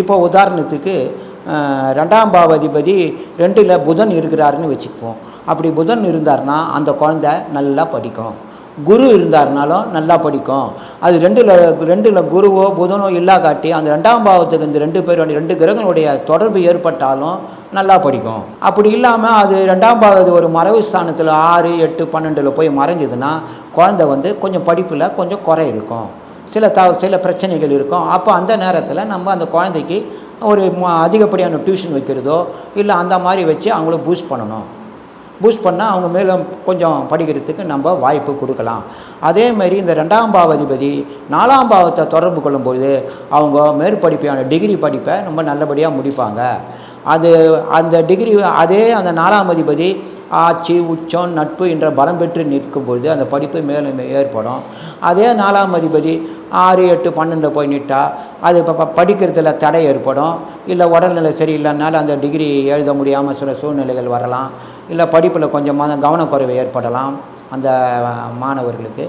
இப்போ உதாரணத்துக்கு ரெண்டாம் பாவதிபதி ரெண்டில் புதன் இருக்கிறாருன்னு வச்சுக்குவோம். அப்படி புதன் இருந்தாருன்னா அந்த குழந்தை நல்லா படிக்கும். குரு இருந்தாருனாலும் நல்லா படிக்கும். அது ரெண்டில் ரெண்டில் குருவோ புதனோ இல்லா காட்டி அந்த ரெண்டாம் பாவத்துக்கு இந்த ரெண்டு பேருடைய ரெண்டு கிரகங்களுடைய தொடர்பு ஏற்பட்டாலும் நல்லா படிக்கும். அப்படி இல்லாமல் அது ரெண்டாம் பாவது ஒரு மறைவு ஸ்தானத்தில் ஆறு எட்டு பன்னெண்டில் போய் மறைஞ்சதுன்னா குழந்தை வந்து கொஞ்சம் படிப்பில் கொஞ்சம் குறை இருக்கும். சில த சில பிரச்சனைகள் இருக்கும். அப்போ அந்த நேரத்தில் நம்ம அந்த குழந்தைக்கு ஒரு ம- அதிகப்படியான டியூஷன் வைக்கிறதோ இல்லை அந்த மாதிரி வச்சு அவங்கள பூஸ்ட் பண்ணணும். பூஸ்ட் பண்ணால் அவங்க மேலும் கொஞ்சம் படிக்கிறதுக்கு நம்ம வாய்ப்பு கொடுக்கலாம். அதே மாதிரி இந்த ரெண்டாம் பாவதிபதி நாலாம் பாவத்தை தொடர்பு கொள்ளும்போது அவங்க மேற்படிப்பான டிகிரி படிப்பை ரொம்ப நல்லபடியாக முடிப்பாங்க. அது அந்த டிகிரி அதே அந்த நாலாம் அதிபதி ஆட்சி உச்சம் நட்பு என்ற பலம் பெற்று நிற்கும் பொழுது அந்த படிப்பு மேலும் ஏற்படும். அதே நாலாம் அதிபதி ஆறு எட்டு பன்னெண்டு போய் நிட்டா அது இப்போ படிக்கிறதுல தடை ஏற்படும். இல்லை உடல்நிலை சரியில்லைனால அந்த டிகிரி எழுத முடியாமல் சில சூழ்நிலைகள் வரலாம். இல்லை படிப்பில் கொஞ்சமாக கவனக்குறைவு ஏற்படலாம் அந்த மாணவர்களுக்கு.